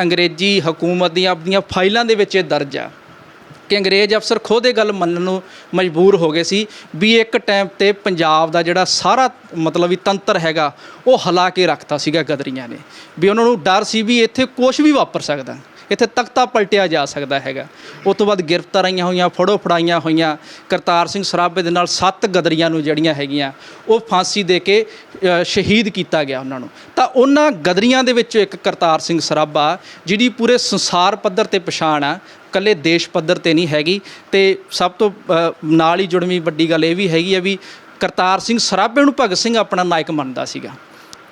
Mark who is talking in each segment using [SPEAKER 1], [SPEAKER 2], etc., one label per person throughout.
[SPEAKER 1] ਅੰਗਰੇਜ਼ੀ ਹਕੂਮਤ ਦੀਆਂ ਆਪਣੀਆਂ ਫਾਈਲਾਂ ਦੇ ਵਿੱਚ ਇਹ ਦਰਜ ਆ ਕਿ ਅੰਗਰੇਜ਼ ਅਫਸਰ ਖੁਦ ਇਹ ਗੱਲ ਮੰਨਣ ਨੂੰ ਮਜਬੂਰ ਹੋ ਗਏ ਸੀ ਵੀ ਇੱਕ ਟਾਈਮ ਤੇ ਪੰਜਾਬ ਦਾ ਜਿਹੜਾ ਸਾਰਾ ਮਤਲਬ ਵੀ ਤੰਤਰ ਹੈਗਾ, ਉਹ ਹਿਲਾ ਕੇ ਰੱਖਤਾ ਸੀਗਾ ਗਦਰੀਆਂ ਨੇ। ਵੀ ਉਹਨਾਂ ਨੂੰ ਡਰ ਸੀ ਵੀ ਇੱਥੇ ਕੁਝ ਵੀ ਵਾਪਰ ਸਕਦਾ। ਇੱਥੇ ਤਖਤਾ ਪਲਟਿਆ ਜਾ ਸਕਦਾ ਹੈਗਾ। ਉਸ ਤੋਂ ਬਾਅਦ ਗ੍ਰਿਫਤਾਰੀਆਂ ਹੋਈਆਂ, ਫੜੋ ਫੜਾਈਆਂ ਹੋਈਆਂ, ਕਰਤਾਰ ਸਿੰਘ ਸਰਾਭੇ ਦੇ ਨਾਲ ਸੱਤ ਗਦਰੀਆਂ ਨੂੰ ਜਿਹੜੀਆਂ ਹੈਗੀਆਂ, ਉਹ ਫਾਂਸੀ ਦੇ ਕੇ ਸ਼ਹੀਦ ਕੀਤਾ ਗਿਆ ਉਹਨਾਂ ਨੂੰ। ਤਾਂ ਉਹਨਾਂ ਗਦਰੀਆਂ ਦੇ ਵਿੱਚੋਂ ਇੱਕ ਕਰਤਾਰ ਸਿੰਘ ਸਰਾਭਾ, ਜਿਹਦੀ ਪੂਰੇ ਸੰਸਾਰ ਪੱਧਰ ਤੇ ਪਛਾਣ ਆ ਕੱਲੇ ਦੇਸ਼ ਪੱਧਰ ਤੇ ਨਹੀਂ ਹੈਗੀ, ਤੇ ਸਭ ਤੋਂ ਨਾਲ ਹੀ ਜੁੜਵੀਂ ਵੱਡੀ ਗੱਲ ਇਹ ਵੀ ਹੈਗੀ ਆ ਵੀ ਕਰਤਾਰ ਸਿੰਘ ਸਰਾਭੇ ਨੂੰ ਭਗਤ ਸਿੰਘ ਆਪਣਾ ਨਾਇਕ ਮੰਨਦਾ ਸੀਗਾ।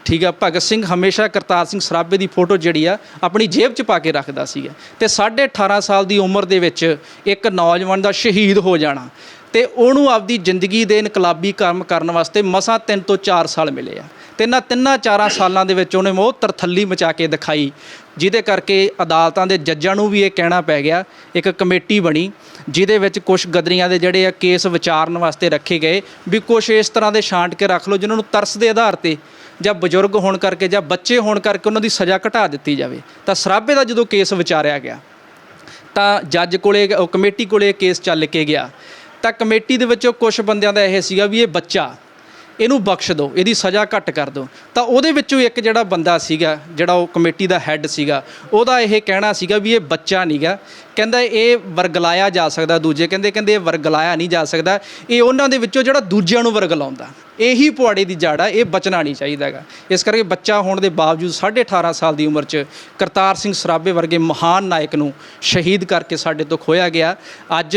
[SPEAKER 1] ਠੀਕ ਆ, ਭਗਤ ਸਿੰਘ ਹਮੇਸ਼ਾ ਕਰਤਾਰ ਸਿੰਘ ਸਰਾਭੇ ਦੀ ਫੋਟੋ ਜਿਹੜੀ ਆ, ਆਪਣੀ ਜੇਬ 'ਚ ਪਾ ਕੇ ਰੱਖਦਾ ਸੀਗਾ ਤੇ 18.5 ਸਾਲ ਦੀ ਉਮਰ ਦੇ ਵਿੱਚ ਇੱਕ ਨੌਜਵਾਨ ਦਾ ਸ਼ਹੀਦ ਹੋ ਜਾਣਾ। ਤੇ ਉਹਨੂੰ ਆਪਦੀ ਜ਼ਿੰਦਗੀ ਦੇ ਇਨਕਲਾਬੀ ਕੰਮ ਕਰਨ ਵਾਸਤੇ ਮਸਾਂ 3 ਤੋਂ 4 ਸਾਲ ਮਿਲੇ ਆ। ਤੇ ਇਹਨਾਂ ਤਿੰਨਾਂ ਚਾਰਾਂ ਸਾਲਾਂ ਦੇ ਵਿੱਚ ਉਹਨੇ ਬਹੁਤ ਤਰਥੱਲੀ ਮਚਾ ਕੇ ਦਿਖਾਈ, ਜਿਹਦੇ ਕਰਕੇ ਅਦਾਲਤਾਂ ਦੇ ਜੱਜਾਂ ਨੂੰ ਵੀ ਇਹ ਕਹਿਣਾ ਪੈ ਗਿਆ, ਇੱਕ ਕਮੇਟੀ ਬਣੀ, ਜਿਹਦੇ ਵਿੱਚ ਕੁਝ ਗਦਰੀਆਂ ਦੇ ਜਿਹੜੇ ਆ ਕੇਸ ਵਿਚਾਰਨ ਵਾਸਤੇ ਰੱਖੇ ਗਏ, ਵੀ ਕੁਝ ਇਸ ਤਰ੍ਹਾਂ ਦੇ ਛਾਂਟ ਕੇ ਰੱਖ ਲਓ ਜਿਨ੍ਹਾਂ ਨੂੰ ਤਰਸ ਦੇ ਆਧਾਰ ਤੇ ਜਾਂ ਬਜ਼ੁਰਗ ਹੋਣ ਕਰਕੇ ਜਾਂ ਬੱਚੇ ਹੋਣ ਕਰਕੇ ਉਹਨਾਂ ਦੀ ਸਜ਼ਾ ਘਟਾ ਦਿੱਤੀ ਜਾਵੇ। ਤਾਂ ਸਰਾਭੇ ਦਾ ਜਦੋਂ ਕੇਸ ਵਿਚਾਰਿਆ ਗਿਆ, ਤਾਂ ਜੱਜ ਕੋਲੇ, ਉਹ ਕਮੇਟੀ ਕੋਲੇ ਇਹ ਕੇਸ ਚੱਲ ਕੇ ਗਿਆ। ਤਾਂ ਕਮੇਟੀ ਦੇ ਵਿੱਚੋਂ ਕੁਝ ਬੰਦਿਆਂ ਦਾ ਇਹ ਸੀਗਾ ਵੀ ਇਹ ਬੱਚਾ, ਇਹਨੂੰ ਬਖਸ਼ ਦਿਓ ਇਹਦੀ ਸਜ਼ਾ ਘੱਟ ਕਰ ਦਿਓ ਤਾਂ ਉਹਦੇ ਵਿੱਚੋਂ ਇੱਕ ਜਿਹੜਾ ਬੰਦਾ ਸੀਗਾ, ਜਿਹੜਾ ਉਹ ਕਮੇਟੀ ਦਾ ਹੈੱਡ ਸੀਗਾ, ਉਹਦਾ ਇਹ ਕਹਿਣਾ ਸੀਗਾ ਵੀ ਇਹ ਬੱਚਾ ਨਹੀਂਗਾ ਕਹਿੰਦਾ ਇਹ ਵਰਗਲਾਇਆ ਜਾ ਸਕਦਾ, ਦੂਜੇ ਕਹਿੰਦੇ ਕਹਿੰਦੇ ਇਹ ਵਰਗਲਾਇਆ ਨਹੀਂ ਜਾ ਸਕਦਾ। ਇਹ ਉਹਨਾਂ ਦੇ ਵਿੱਚੋਂ ਜਿਹੜਾ ਦੂਜਿਆਂ ਨੂੰ ਵਰਗਲਾਉਂਦਾ। ਇਹੀ ਪੁਆੜੇ ਦੀ ਜੜ ਆ, ਇਹ ਬਚਣਾ ਨਹੀਂ ਚਾਹੀਦਾਗਾ ਇਸ ਕਰਕੇ ਬੱਚਾ ਹੋਣ ਦੇ ਬਾਵਜੂਦ 18.5 ਸਾਲ ਦੀ ਉਮਰ 'ਚ ਕਰਤਾਰ ਸਿੰਘ ਸਰਾਭੇ ਵਰਗੇ ਮਹਾਨ ਨਾਇਕ ਨੂੰ ਸ਼ਹੀਦ ਕਰਕੇ ਸਾਡੇ ਤੋਂ ਖੋਇਆ ਗਿਆ। ਅੱਜ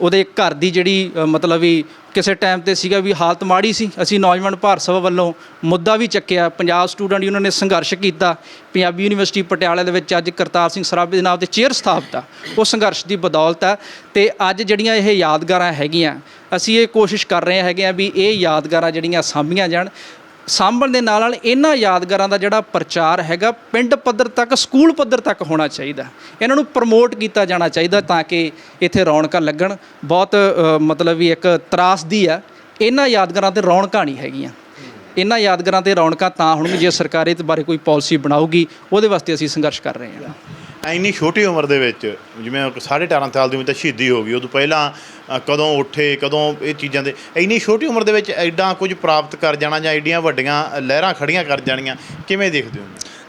[SPEAKER 1] ਉਹਦੇ ਘਰ ਦੀ ਜਿਹੜੀ ਮਤਲਬ ਵੀ ਕਿਸੇ ਟਾਈਮ ਤੇ ਸੀਗਾ ਵੀ ਹਾਲਤ ਮਾੜੀ ਸੀ, ਅਸੀਂ ਨੌਜਵਾਨ ਭਾਰਤ ਸਭਾ ਵੱਲੋਂ ਮੁੱਦਾ ਵੀ ਚੱਕਿਆ। ਪੰਜਾਬ ਸਟੂਡੈਂਟ ਯੂਨੀਅਨ ਨੇ ਸੰਘਰਸ਼ ਕੀਤਾ। ਪੰਜਾਬੀ ਯੂਨੀਵਰਸਿਟੀ ਪਟਿਆਲਾ ਦੇ ਵਿੱਚ ਅੱਜ ਕਰਤਾਰ ਸਿੰਘ ਸਰਾਭੇ ਦੇ ਨਾਮ ਤੇ ਚੇਅਰ ਸਥਾਪਿਤ ਆ। ਉਹ ਸੰਘਰਸ਼ ਦੀ ਬਦੌਲਤ ਹੈ ਤੇ ਅੱਜ ਜਿਹੜੀਆਂ ਇਹ ਯਾਦਗਾਰਾਂ ਹੈਗੀਆਂ, ਅਸੀਂ ਇਹ ਕੋਸ਼ਿਸ਼ ਕਰ ਰਹੇ ਹੈਗੇ ਆ ਵੀ ਇਹ ਯਾਦਗਾਰਾਂ ਜਿਹੜੀਆਂ ਸਾਂਭੀਆਂ ਜਾਣ, ਸਾਂਭਣ ਦੇ ਨਾਲ ਨਾਲ ਇਹਨਾਂ ਯਾਦਗਾਰਾਂ ਦਾ ਜਿਹੜਾ ਪ੍ਰਚਾਰ ਹੈਗਾ ਪਿੰਡ ਪੱਧਰ ਤੱਕ, ਸਕੂਲ ਪੱਧਰ ਤੱਕ ਹੋਣਾ ਚਾਹੀਦਾ। ਇਹਨਾਂ ਨੂੰ ਪ੍ਰਮੋਟ ਕੀਤਾ ਜਾਣਾ ਚਾਹੀਦਾ ਤਾਂ ਕਿ ਇੱਥੇ ਰੌਣਕਾਂ ਲੱਗਣ। ਬਹੁਤ ਮਤਲਬ ਵੀ ਇੱਕ ਤਰਾਸਦੀ ਆ ਇਹਨਾਂ ਯਾਦਗਾਰਾਂ ਤੇ ਰੌਣਕਾਂ ਨਹੀਂ ਹੈਗੀਆਂ। ਇਹਨਾਂ ਯਾਦਗਾਰਾਂ ਤੇ ਰੌਣਕਾਂ ਤਾਂ ਹੋਣਗੀਆਂ, ਜੇ ਸਰਕਾਰ ਇਹ ਬਾਰੇ ਕੋਈ ਪਾਲਿਸੀ ਬਣਾਊਗੀ, ਉਹਦੇ ਵਾਸਤੇ ਅਸੀਂ ਸੰਘਰਸ਼ ਕਰ ਰਹੇ ਹਾਂ।
[SPEAKER 2] ਇੰਨੀ ਛੋਟੀ ਉਮਰ ਦੇ ਵਿੱਚ ਜਿਵੇਂ 18.5 ਸਾਲ ਦੀ ਉਮਰ ਤਾਂ ਸ਼ਹੀਦੀ ਹੋ ਗਈ ਉਦੋਂ ਪਹਿਲਾਂ ਅ, ਕਦੋਂ ਉੱਠੇ ਕਦੋਂ ਇਹ ਚੀਜ਼ਾਂ ਦੇ ਇੰਨੀ ਛੋਟੀ ਉਮਰ ਦੇ ਵਿੱਚ ਐਡਾ ਕੁਝ ਪ੍ਰਾਪਤ ਕਰ ਜਾਣਾ ਜਾਂ ਐਡੀਆਂ ਵੱਡੀਆਂ ਲਹਿਰਾਂ ਖੜੀਆਂ ਕਰ ਜਾਣੀਆਂ ਕਿਵੇਂ ਦੇਖਦੇ ਹੋ?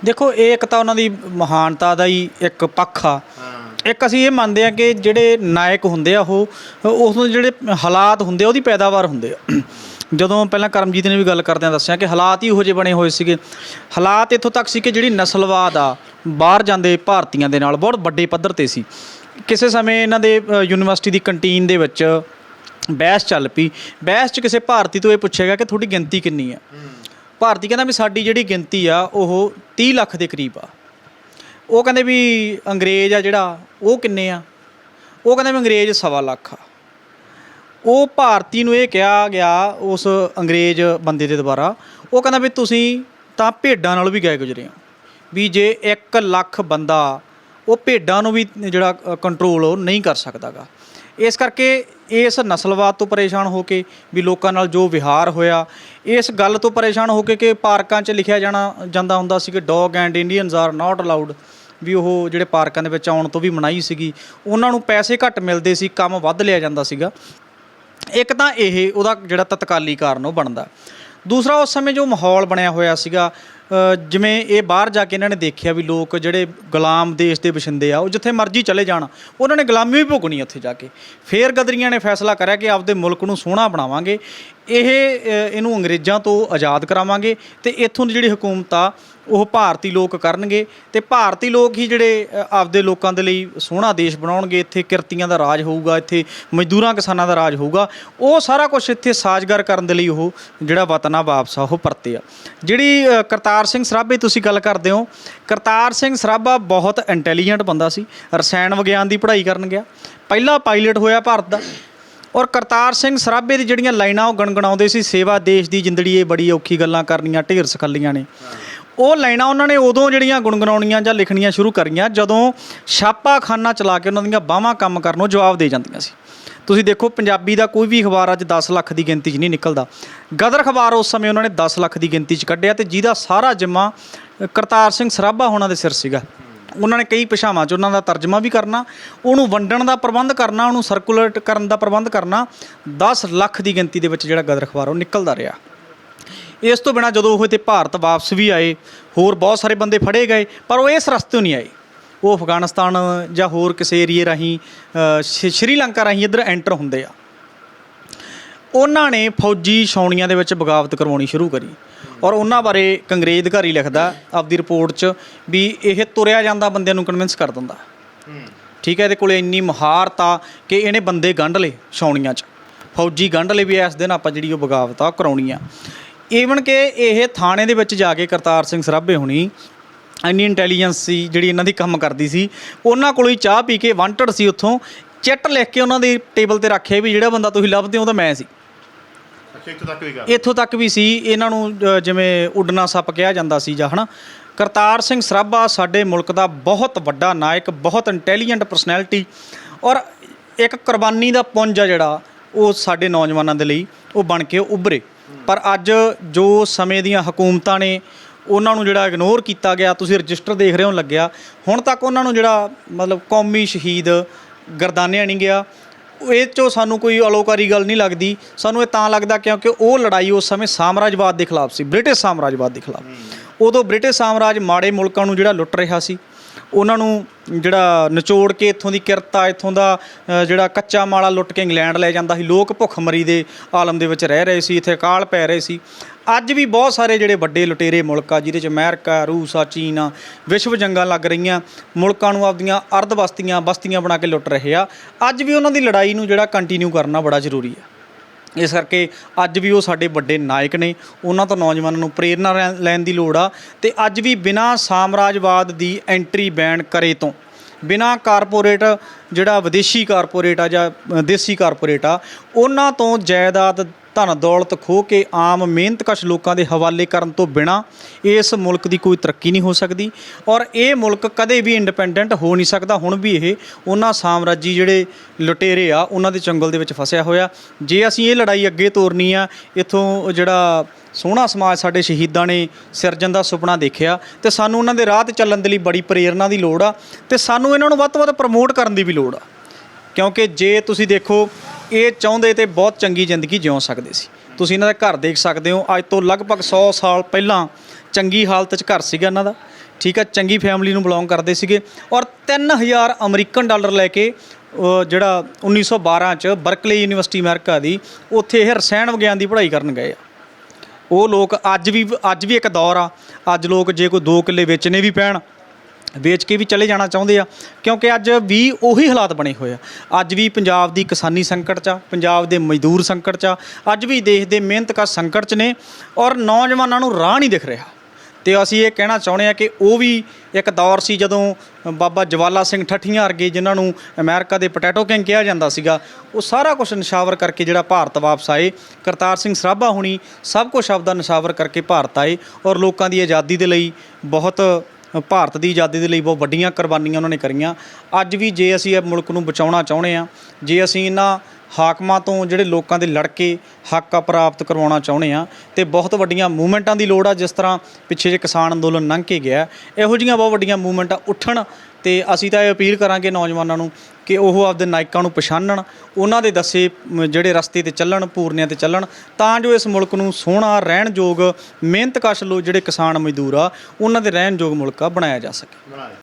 [SPEAKER 3] ਦੇਖੋ ਇਹ ਇੱਕ ਤਾਂ ਉਹਨਾਂ ਦੀ ਮਹਾਨਤਾ ਦਾ ਹੀ ਇੱਕ ਪੱਖ ਆ। ਇੱਕ ਅਸੀਂ ਇਹ ਮੰਨਦੇ ਆ ਕਿ ਜਿਹੜੇ ਨਾਇਕ ਹੁੰਦੇ ਆ ਉਹ ਉਸ ਨੂੰ ਜਿਹੜੇ ਹਾਲਾਤ ਹੁੰਦੇ ਆ ਉਹਦੀ ਪੈਦਾਵਾਰ ਹੁੰਦੇ ਆ। ਜਦੋਂ ਪਹਿਲਾਂ ਕਰਮਜੀਤ ਨੇ ਵੀ ਗੱਲ ਕਰਦਿਆਂ ਦੱਸਿਆ ਕਿ ਹਾਲਾਤ ਹੀ ਉਹੋ ਜਿਹੇ ਬਣੇ ਹੋਏ ਸੀਗੇ। ਹਾਲਾਤ ਇੱਥੋਂ ਤੱਕ ਸੀ ਕਿ ਜਿਹੜੀ ਨਸਲਵਾਦ ਆ, ਬਾਹਰ ਜਾਂਦੇ ਭਾਰਤੀਆਂ ਦੇ ਨਾਲ ਬਹੁਤ ਵੱਡੇ ਪੱਧਰ ਤੇ ਸੀ। ਕਿਸੇ ਸਮੇਂ ਇਹਨਾਂ ਦੇ ਯੂਨੀਵਰਸਿਟੀ ਦੀ ਕੰਟੀਨ ਦੇ ਵਿੱਚ ਬਹਿਸ ਚੱਲ ਪਈ। ਬਹਿਸ 'ਚ ਕਿਸੇ ਭਾਰਤੀ ਤੋਂ ਇਹ ਪੁੱਛਿਆ ਗਿਆ ਕਿ ਤੁਹਾਡੀ ਗਿਣਤੀ ਕਿੰਨੀ ਆ? ਭਾਰਤੀ ਕਹਿੰਦਾ ਵੀ ਸਾਡੀ ਜਿਹੜੀ ਗਿਣਤੀ ਆ, ਉਹ 30 ਲੱਖ ਦੇ ਕਰੀਬ ਆ। ਉਹ ਕਹਿੰਦੇ ਵੀ ਅੰਗਰੇਜ਼ ਆ ਜਿਹੜਾ, ਉਹ ਕਿੰਨੇ ਆ? ਉਹ ਕਹਿੰਦੇ ਵੀ ਅੰਗਰੇਜ਼ ਸਵਾ ਲੱਖ ਆ। ਉਹ ਭਾਰਤੀ ਨੂੰ ਇਹ ਕਿਹਾ ਗਿਆ ਉਸ ਅੰਗਰੇਜ਼ ਬੰਦੇ ਦੇ ਦੁਆਰਾ, ਉਹ ਕਹਿੰਦਾ ਵੀ ਤੁਸੀਂ ਤਾਂ ਭੇਡਾਂ ਨਾਲ ਵੀ ਗਏ ਗੁਜਰੇ ਹੋ, ਵੀ ਜੇ 1 ਲੱਖ ਬੰਦਾ ਉਹ ਭੇਡਾਂ ਨੂੰ ਵੀ ਜਿਹੜਾ ਕੰਟਰੋਲ ਉਹ ਨਹੀਂ ਕਰ ਸਕਦਾਗਾ। ਇਸ ਕਰਕੇ ਇਸ ਨਸਲਵਾਦ ਤੋਂ ਪਰੇਸ਼ਾਨ ਹੋ ਕੇ ਵੀ ਲੋਕਾਂ ਨਾਲ ਜੋ ਵਿਹਾਰ ਹੋਇਆ, ਇਸ ਗੱਲ ਤੋਂ ਪਰੇਸ਼ਾਨ ਹੋ ਕੇ ਕਿ ਪਾਰਕਾਂ 'ਚ ਲਿਖਿਆ ਜਾਣਾ, ਜਾਂਦਾ ਹੁੰਦਾ ਸੀ ਕਿ dog and Indians are not allowed ਵੀ ਉਹ ਜਿਹੜੇ ਪਾਰਕਾਂ ਦੇ ਵਿੱਚ ਆਉਣ ਤੋਂ ਵੀ ਮਨਾਹੀ ਸੀਗੀ, ਉਹਨਾਂ ਨੂੰ ਪੈਸੇ ਘੱਟ ਮਿਲਦੇ ਸੀ, ਕੰਮ ਵੱਧ ਲਿਆ ਜਾਂਦਾ ਸੀਗਾ। ਇੱਕ ਤਾਂ ਇਹ ਉਹਦਾ ਜਿਹੜਾ ਤਤਕਾਲੀ ਕਾਰਨ ਉਹ ਬਣਦਾ। ਦੂਸਰਾ ਉਸ ਸਮੇਂ ਜੋ ਮਾਹੌਲ ਬਣਿਆ ਹੋਇਆ ਸੀਗਾ ਜਿਵੇਂ ਇਹ ਬਾਹਰ ਜਾ ਕੇ ਇਹਨਾਂ ਨੇ ਦੇਖਿਆ ਵੀ ਲੋਕ ਜਿਹੜੇ ਗੁਲਾਮ ਦੇਸ਼ ਦੇ ਵਸਿੰਦੇ ਆ, ਉਹ ਜਿੱਥੇ ਮਰਜ਼ੀ ਚਲੇ ਜਾਣ, ਉਹਨਾਂ ਨੇ ਗੁਲਾਮੀ ਵੀ ਭੁਗਣੀ ਉੱਥੇ ਜਾ ਕੇ। ਫੇਰ ਗਦਰੀਆਂ ਨੇ ਫੈਸਲਾ ਕਰਿਆ ਕਿ ਆਪਦੇ ਮੁਲਕ ਨੂੰ ਸੋਹਣਾ ਬਣਾਵਾਂਗੇ। ਇਹ ਇਹਨੂੰ ਅੰਗਰੇਜ਼ਾਂ ਤੋਂ ਆਜ਼ਾਦ ਕਰਾਵਾਂਗੇ ਤੇ ਇੱਥੋਂ ਦੀ ਜਿਹੜੀ ਹਕੂਮਤ ਆ ਉਹ ਭਾਰਤੀ ਲੋਕ ਕਰਨਗੇ ਤੇ ਭਾਰਤੀ ਲੋਕ ਹੀ ਜਿਹੜੇ ਆਪਦੇ ਲੋਕਾਂ ਦੇ ਲਈ ਸੋਹਣਾ ਦੇਸ਼ ਬਣਾਉਣਗੇ, ਇੱਥੇ ਕਿਰਤੀਆਂ ਦਾ ਰਾਜ ਹੋਊਗਾ, ਇੱਥੇ ਮਜ਼ਦੂਰਾਂ ਕਿਸਾਨਾਂ ਦਾ ਰਾਜ ਹੋਊਗਾ, ਉਹ ਸਾਰਾ ਕੁਝ ਇੱਥੇ ਸਾਜ਼ਗਰ ਕਰਨ ਦੇ ਲਈ ਉਹ ਜਿਹੜਾ ਵਤਨਾ ਵਾਪਸ ਆ, ਉਹ ਪਰਤੇ ਆ। ਜਿਹੜੀ ਕਰਤਾਰ ਸਿੰਘ ਸਰਾਭੇ ਤੁਸੀਂ ਗੱਲ ਕਰਦੇ ਹੋ, ਕਰਤਾਰ ਸਿੰਘ ਸਰਾਭਾ ਬਹੁਤ ਇੰਟੈਲੀਜੈਂਟ ਬੰਦਾ ਸੀ, ਰਸਾਇਣ ਵਿਗਿਆਨ ਦੀ ਪੜ੍ਹਾਈ ਕਰਨ ਗਿਆ, ਪਹਿਲਾ ਪਾਇਲਟ ਹੋਇਆ ਭਾਰਤ ਦਾ। ਔਰ ਕਰਤਾਰ ਸਿੰਘ ਸਰਾਭੇ ਦੀ ਜਿਹੜੀਆਂ ਲਾਈਨਾਂ ਉਹ ਗਣਗਣਾਉਂਦੇ ਸੀ, ਸੇਵਾ ਦੇਸ਼ ਦੀ ਜ਼ਿੰਦੜੀ ਇਹ ਬੜੀ ਔਖੀ ਗੱਲਾਂ ਕਰਨੀਆਂ, ਢੇਰ ਸਖੱਲੀਆਂ ਨੇ। ਉਹ ਲਾਈਨਾਂ ਉਹਨਾਂ ਨੇ ਉਦੋਂ ਜਿਹੜੀਆਂ ਗੁੰਗਣਾਉਣੀਆਂ ਜਾਂ ਲਿਖਣੀਆਂ ਸ਼ੁਰੂ ਕਰੀਆਂ ਜਦੋਂ ਛਾਪਾਖਾਨਾ ਚਲਾ ਕੇ ਉਹਨਾਂ ਦੀਆਂ ਬਾਹਾਂ ਕੰਮ ਕਰਨ ਨੂੰ ਜਵਾਬ ਦੇ ਜਾਂਦੀਆਂ ਸੀ। ਤੁਸੀਂ ਦੇਖੋ, ਪੰਜਾਬੀ ਦਾ ਕੋਈ ਵੀ ਅਖਬਾਰ ਅੱਜ 10 ਲੱਖ ਦੀ ਗਿਣਤੀ 'ਚ ਨਹੀਂ ਨਿਕਲਦਾ। ਗਦਰ ਅਖਬਾਰ ਉਸ ਸਮੇਂ ਉਹਨਾਂ ਨੇ 10 ਲੱਖ ਦੀ ਗਿਣਤੀ 'ਚ ਕੱਢਿਆ ਤੇ ਜਿਹਦਾ ਸਾਰਾ ਜਿੰਮਾ ਕਰਤਾਰ ਸਿੰਘ ਸਰਾਭਾ ਹੋਣਾ ਦੇ ਸਿਰ ਸੀਗਾ। ਉਹਨਾਂ ਨੇ ਕਈ ਭਾਸ਼ਾਵਾਂ 'ਚ ਉਹਨਾਂ ਦਾ ਤਰਜਮਾ ਵੀ ਕਰਨਾ, ਉਹਨੂੰ ਵੰਡਣ ਦਾ ਪ੍ਰਬੰਧ ਕਰਨਾ, ਉਹਨੂੰ ਸਰਕੂਲੇਟ ਕਰਨ ਦਾ ਪ੍ਰਬੰਧ ਕਰਨਾ 10 ਲੱਖ ਦੀ ਗਿਣਤੀ ਦੇ ਵਿੱਚ ਜਿਹੜਾ ਗਦਰ ਅਖਬਾਰ ਉਹ ਨਿਕਲਦਾ ਰਿਹਾ। ਇਸ ਤੋਂ ਬਿਨਾ ਜਦੋਂ ਉਹ ਇੱਥੇ ਭਾਰਤ ਵਾਪਸ ਵੀ ਆਏ, ਹੋਰ ਬਹੁਤ ਸਾਰੇ ਬੰਦੇ ਫੜੇ ਗਏ, ਪਰ ਉਹ ਇਸ ਰਸਤੇ ਨਹੀਂ ਆਏ। ਉਹ ਅਫਗਾਨਿਸਤਾਨ ਜਾਂ ਹੋਰ ਕਿਸੇ ਏਰੀਏ ਰਾਹੀਂ ਸ਼੍ਰੀਲੰਕਾ ਰਾਹੀਂ ਇੱਧਰ ਐਂਟਰ ਹੁੰਦੇ ਆ। ਉਹਨਾਂ ਨੇ ਫੌਜੀ ਛਾਉਣੀਆਂ ਦੇ ਵਿੱਚ ਬਗਾਵਤ ਕਰਵਾਉਣੀ ਸ਼ੁਰੂ ਕਰੀ। ਔਰ ਉਹਨਾਂ ਬਾਰੇ ਇੱਕ ਅੰਗਰੇਜ਼ ਅਧਿਕਾਰੀ ਲਿਖਦਾ, ਆਪਦੀ ਰਿਪੋਰਟ 'ਚ, ਵੀ ਇਹ ਤੁਰਿਆ ਜਾਂਦਾ ਬੰਦਿਆਂ ਨੂੰ ਕਨਵਿੰਸ ਕਰ ਦਿੰਦਾ। ਠੀਕ ਹੈ, ਇਹਦੇ ਕੋਲੇ ਇੰਨੀ ਮਹਾਰਤ ਆ ਕਿ ਇਹਨੇ ਬੰਦੇ ਗੰਢ ਲਏ ਛਾਉਣੀਆਂ 'ਚ। ਫੌਜੀ ਗੰਢ ਲਏ ਵੀ ਇਸ ਦਿਨ ਆਪਾਂ ਜਿਹੜੀ ਉਹ ਬਗਾਵਤ ਆ ਉਹ ਕਰਾਉਣੀ ਆ। ਈਵਨ ਕਿ ਇਹ ਥਾਣੇ ਦੇ ਵਿੱਚ ਜਾ ਕੇ ਕਰਤਾਰ ਸਿੰਘ ਸਰਾਭੇ ਹੁਣੀ ਇੰਨੀ ਇੰਟੈਲੀਜੈਂਸ ਸੀ ਜਿਹੜੀ ਇਹਨਾਂ ਦੀ ਕੰਮ ਕਰਦੀ ਸੀ ਉਹਨਾਂ ਕੋਲੋਂ ਹੀ ਚਾਹ ਪੀ ਕੇ ਵਾਂਟਡ ਸੀ ਉੱਥੋਂ ਚਿੱਟ ਲਿਖ ਕੇ ਉਹਨਾਂ ਦੀ ਟੇਬਲ ਤੇ ਰੱਖਿਆ ਵੀ ਜਿਹੜਾ ਬੰਦਾ ਤੁਸੀਂ ਲੱਭਦੇ ਹੋ ਉਹ ਤਾਂ ਮੈਂ ਸੀ।
[SPEAKER 2] ਇੱਥੋਂ ਤੱਕ ਵੀ ਗੱਲ।
[SPEAKER 3] ਇੱਥੋਂ ਤੱਕ ਵੀ ਸੀ ਇਹਨਾਂ ਨੂੰ ਜਿਵੇਂ ਉੱਡਣਾ ਸੱਪ ਕਿਹਾ ਜਾਂਦਾ ਸੀ ਜਾਂ ਹਨਾ। ਕਰਤਾਰ ਸਿੰਘ ਸਰਾਭਾ ਸਾਡੇ ਮੁਲਕ ਦਾ ਬਹੁਤ ਵੱਡਾ ਨਾਇਕ ਬਹੁਤ ਇੰਟੈਲੀਜੈਂਟ ਪਰਸਨੈਲਿਟੀ ਔਰ ਇੱਕ ਕੁਰਬਾਨੀ ਦਾ ਪੁੰਜ ਆ ਜਿਹੜਾ ਉਹ ਸਾਡੇ ਨੌਜਵਾਨਾਂ ਦੇ ਲਈ ਉਹ ਬਣ ਕੇ ਉੱਭਰੇ। ਪਰ ਅੱਜ ਜੋ ਸਮੇਂ ਦੀਆਂ ਹਕੂਮਤਾਂ ਨੇ ਉਹਨਾਂ ਨੂੰ ਜਿਹੜਾ ਇਗਨੋਰ ਕੀਤਾ ਗਿਆ ਤੁਸੀਂ ਰਜਿਸਟਰ ਦੇਖ ਰਹੇ ਹੋ ਲੱਗਿਆ ਹੁਣ ਤੱਕ ਉਹਨਾਂ ਨੂੰ ਜਿਹੜਾ ਮਤਲਬ ਕੌਮੀ ਸ਼ਹੀਦ ਗਰਦਾਨਿਆ ਨਹੀਂ ਗਿਆ। ਇਹ ਚੋਂ ਸਾਨੂੰ ਕੋਈ ਅਲੋਕਾਰੀ ਗੱਲ ਨਹੀਂ ਲੱਗਦੀ। ਸਾਨੂੰ ਇਹ ਤਾਂ ਲੱਗਦਾ ਕਿਉਂਕਿ ਉਹ ਲੜਾਈ ਉਸ ਸਮੇਂ ਸਾਮਰਾਜਵਾਦ ਦੇ ਖਿਲਾਫ ਸੀ ਬ੍ਰਿਟਿਸ਼ ਸਾਮਰਾਜਵਾਦ ਦੇ ਖਿਲਾਫ। ਉਦੋਂ ਬ੍ਰਿਟਿਸ਼ ਸਾਮਰਾਜ ਮਾੜੇ ਮੁਲਕਾਂ ਨੂੰ ਜਿਹੜਾ ਲੁੱਟ ਰਿਹਾ ਸੀ ਉਹਨਾਂ ਨੂੰ ਜਿਹੜਾ ਨਿਚੋੜ ਕੇ ਇੱਥੋਂ ਦੀ ਕਿਰਤਾ ਇੱਥੋਂ ਦਾ ਅ, ਜਿਹੜਾ ਕੱਚਾ ਮਾਲਾ ਲੁੱਟ ਕੇ ਇੰਗਲੈਂਡ ਲੈ ਜਾਂਦਾ ਸੀ ਲੋਕ ਭੁੱਖਮਰੀ ਦੇ ਆਲਮ ਦੇ ਵਿੱਚ ਰਹਿ ਰਹੇ ਸੀ ਇੱਥੇ ਅਕਾਲ ਪੈ ਰਹੇ ਸੀ। ਅੱਜ ਵੀ ਬਹੁਤ ਸਾਰੇ ਜਿਹੜੇ ਵੱਡੇ ਲੁਟੇਰੇ ਮੁਲਕ ਆ ਜਿਹਦੇ ਚ ਅਮਰੀਕਾ ਰੂਸ ਆ ਚੀਨ ਆ ਵਿਸ਼ਵ ਜੰਗਾਂ ਲੱਗ ਰਹੀਆਂ ਮੁਲਕਾਂ ਨੂੰ ਆਪਦੀਆਂ ਅਰਧ ਬਸਤੀਆਂ ਬਸਤੀਆਂ ਬਣਾ ਕੇ ਲੁੱਟ ਰਹੇ ਆ। ਅੱਜ ਵੀ ਉਹਨਾਂ ਦੀ ਲੜਾਈ ਨੂੰ ਜਿਹੜਾ ਕੰਟੀਨਿਊ ਕਰਨਾ ਬੜਾ ਜ਼ਰੂਰੀ ਆ। ਇਸ ਕਰਕੇ ਅੱਜ ਵੀ ਉਹ ਸਾਡੇ ਵੱਡੇ ਨਾਇਕ ਨੇ। ਉਹਨਾਂ ਤੋਂ ਨੌਜਵਾਨਾਂ ਨੂੰ ਪ੍ਰੇਰਨਾ ਲੈਣ- ਲੈਣ ਦੀ ਲੋੜ ਆ। ਤੇ ਅੱਜ ਵੀ ਬਿਨਾਂ ਸਾਮਰਾਜਵਾਦ ਦੀ ਐਂਟਰੀ ਬੈਨ ਕਰੇ ਤੋਂ ਬਿਨਾਂ ਕਾਰਪੋਰੇਟ ਜਿਹੜਾ ਵਿਦੇਸ਼ੀ ਕਾਰਪੋਰੇਟ ਆ ਜਾਂ ਅ, ਦੇਸੀ ਕਾਰਪੋਰੇਟ ਆ ਉਹਨਾਂ ਤੋਂ ਜਾਇਦਾਦ ਧਨ ਦੌਲਤ ਖੋ ਕੇ ਆਮ ਮਿਹਨਤਕਸ਼ ਲੋਕਾਂ ਦੇ ਹਵਾਲੇ ਕਰਨ ਤੋਂ ਬਿਨਾ ਇਸ ਮੁਲਕ ਦੀ ਕੋਈ ਤਰੱਕੀ ਨਹੀਂ ਹੋ ਸਕਦੀ ਔਰ ਇਹ ਮੁਲਕ ਕਦੇ ਵੀ ਇੰਡੀਪੈਂਡੈਂਟ ਹੋ ਨਹੀਂ ਸਕਦਾ। ਹੁਣ ਵੀ ਇਹ ਉਹਨਾਂ ਸਾਮਰਾਜੀ ਜਿਹੜੇ ਲੁਟੇਰੇ ਆ, ਉਹਨਾਂ ਦੇ ਚੰਗਲ ਦੇ ਵਿੱਚ ਫਸਿਆ ਹੋਇਆ। ਜੇ ਅਸੀਂ ਇਹ ਲੜਾਈ ਅੱਗੇ ਤੋਰਨੀ ਆ, ਇਥੋਂ ਜਿਹੜਾ ਸੋਹਣਾ ਸਮਾਜ ਸਾਡੇ ਸ਼ਹੀਦਾਂ ਨੇ ਸਿਰਜਣ ਦਾ ਸੁਪਨਾ ਦੇਖਿਆ, ਤੇ ਸਾਨੂੰ ਉਹਨਾਂ ਦੇ ਰਾਹ ਤੇ ਚੱਲਣ ਦੇ ਲਈ ਬੜੀ ਪ੍ਰੇਰਨਾ ਦੀ ਲੋੜ ਆ, ਤੇ ਸਾਨੂੰ ਇਹਨਾਂ ਨੂੰ ਵੱਧ ਤੋਂ ਵੱਧ ਪ੍ਰਮੋਟ ਕਰਨ ਦੀ ਵੀ ਲੋੜ ਆ। ਕਿਉਂਕਿ ਜੇ ਤੁਸੀਂ ਦੇਖੋ ਇਹ ਚਾਹੁੰਦੇ ਤੇ ਬਹੁਤ ਚੰਗੀ ਜ਼ਿੰਦਗੀ ਜਿਉ ਸਕਦੇ ਸੀ। ਤੁਸੀਂ ਇਹਨਾਂ ਦਾ ਘਰ ਦੇਖ ਸਕਦੇ ਹੋ, ਅੱਜ ਤੋਂ ਲਗਭਗ 100 ਸਾਲ ਪਹਿਲਾਂ ਚੰਗੀ ਹਾਲਤ 'ਚ ਘਰ ਸੀਗਾ ਇਹਨਾਂ ਦਾ। ਠੀਕ ਹੈ ਚੰਗੀ ਫੈਮਿਲੀ ਨੂੰ ਬਿਲੋਂਗ ਕਰਦੇ ਸੀਗੇ ਔਰ 3000 ਅਮਰੀਕਨ ਡਾਲਰ ਲੈ ਕੇ ਉਹ ਜਿਹੜਾ 1912 'ਚ ਬਰਕਲੇ ਯੂਨੀਵਰਸਿਟੀ ਅਮਰੀਕਾ ਦੀ, ਉੱਥੇ ਇਹ ਰਸਾਇਣ ਵਿਗਿਆਨ ਦੀ ਪੜ੍ਹਾਈ ਕਰਨ ਗਏ ਆ। ਉਹ ਲੋਕ ਅੱਜ ਵੀ ਅੱਜ ਵੀ ਇੱਕ ਦੌਰ ਆ। ਅੱਜ ਲੋਕ ਜੇ ਕੋਈ 2 ਕਿੱਲੇ ਵੇਚਣੇ ਵੀ ਪੈਣ ਵੇਚ ਕੇ ਵੀ ਚਲੇ ਜਾਣਾ ਚਾਹੁੰਦੇ ਆ, ਕਿਉਂਕਿ ਅੱਜ ਵੀ ਉਹੀ ਹਾਲਾਤ ਬਣੇ ਹੋਏ ਆ। ਅੱਜ ਵੀ ਪੰਜਾਬ ਦੀ ਕਿਸਾਨੀ ਸੰਕਟ 'ਚ ਆ, ਪੰਜਾਬ ਦੇ ਮਜ਼ਦੂਰ ਸੰਕਟ 'ਚ ਆ, ਅੱਜ ਵੀ ਦੇਸ਼ ਦੇ ਮਿਹਨਤਕਸ਼ ਸੰਕਟ 'ਚ ਨੇ ਔਰ ਨੌਜਵਾਨਾਂ ਨੂੰ ਰਾਹ ਨਹੀਂ ਦਿਖ ਰਿਹਾ। ਤੇ ਅਸੀਂ ਇਹ ਕਹਿਣਾ ਚਾਹੁੰਦੇ ਆ ਕਿ ਉਹ ਵੀ ਇੱਕ ਦੌਰ ਸੀ ਜਦੋਂ ਬਾਬਾ ਜਵਾਲਾ ਸਿੰਘ ਠੱਠੀਆਂ ਵਰਗੇ ਜਿਨ੍ਹਾਂ ਨੂੰ ਅਮਰੀਕਾ ਦੇ ਪੋਟੈਟੋ ਕਿੰਗ ਕਿਹਾ ਜਾਂਦਾ ਸੀਗਾ, ਉਹ ਸਾਰਾ ਕੁਝ ਨਿਸ਼ਾਵਰ ਕਰਕੇ ਜਿਹੜਾ ਭਾਰਤ ਵਾਪਸ ਆਏ। ਕਰਤਾਰ ਸਿੰਘ ਸਰਾਭਾ ਹੁਣੀ ਸਭ ਕੁਝ ਆਪਦਾ ਨਿਸ਼ਾਵਰ ਕਰਕੇ ਭਾਰਤ ਆਏ ਔਰ ਲੋਕਾਂ ਦੀ ਆਜ਼ਾਦੀ ਦੇ ਲਈ ਬਹੁਤ ਭਾਰਤ ਦੀ ਆਜ਼ਾਦੀ ਦੇ ਲਈ ਬਹੁਤ ਵੱਡੀਆਂ ਕੁਰਬਾਨੀਆਂ ਉਹਨਾਂ ਨੇ ਕਰੀਆਂ। ਅੱਜ ਵੀ ਜੇ ਅਸੀਂ ਇਹ ਮੁਲਕ ਨੂੰ ਬਚਾਉਣਾ ਚਾਹੁੰਦੇ ਆ ਜੇ ਅਸੀਂ ਇਹਨਾਂ ਹਾਕਮਾਂ ਤੋਂ ਜਿਹੜੇ ਲੋਕਾਂ ਦੇ ਲੜਕੇ ਹੱਕ ਪ੍ਰਾਪਤ ਕਰਵਾਉਣਾ ਚਾਹੁੰਦੇ ਆ ਤੇ ਬਹੁਤ ਵੱਡੀਆਂ ਮੂਵਮੈਂਟਾਂ ਦੀ ਲੋੜ ਆ ਜਿਸ ਤਰ੍ਹਾਂ ਪਿੱਛੇ ਜੇ ਕਿਸਾਨ ਅੰਦੋਲਨ ਲੰਘ ਕੇ ਗਿਆ। ਇਹੋ ਜਿਹੀਆਂ ਬਹੁਤ ਵੱਡੀਆਂ ਮੂਵਮੈਂਟਾਂ ਉੱਠਣ ਤੇ ਅਸੀਂ ਤਾਂ ਇਹ ਅਪੀਲ ਕਰਾਂਗੇ ਨੌਜਵਾਨਾਂ ਨੂੰ ਕਿ ਉਹ ਆਪਦੇ ਨਾਇਕਾਂ ਨੂੰ ਪਛਾਣਨ ਉਹਨਾਂ ਦੇ ਦੱਸੇ ਜਿਹੜੇ ਰਸਤੇ ਤੇ ਚੱਲਣ, ਪੂਰਨਿਆਂ ਤੇ ਚੱਲਣ, ਤਾਂ ਜੋ ਇਸ ਮੁਲਕ ਨੂੰ ਸੋਹਣਾ ਰਹਿਣ ਯੋਗ ਮਿਹਨਤਕਸ਼ ਲੋ ਜਿਹੜੇ ਕਿਸਾਨ ਮਜ਼ਦੂਰ ਆ, ਉਹਨਾਂ ਦੇ ਰਹਿਣ ਯੋਗ ਮੁਲਕ ਆ ਬਣਾਇਆ ਜਾ ਸਕੇ।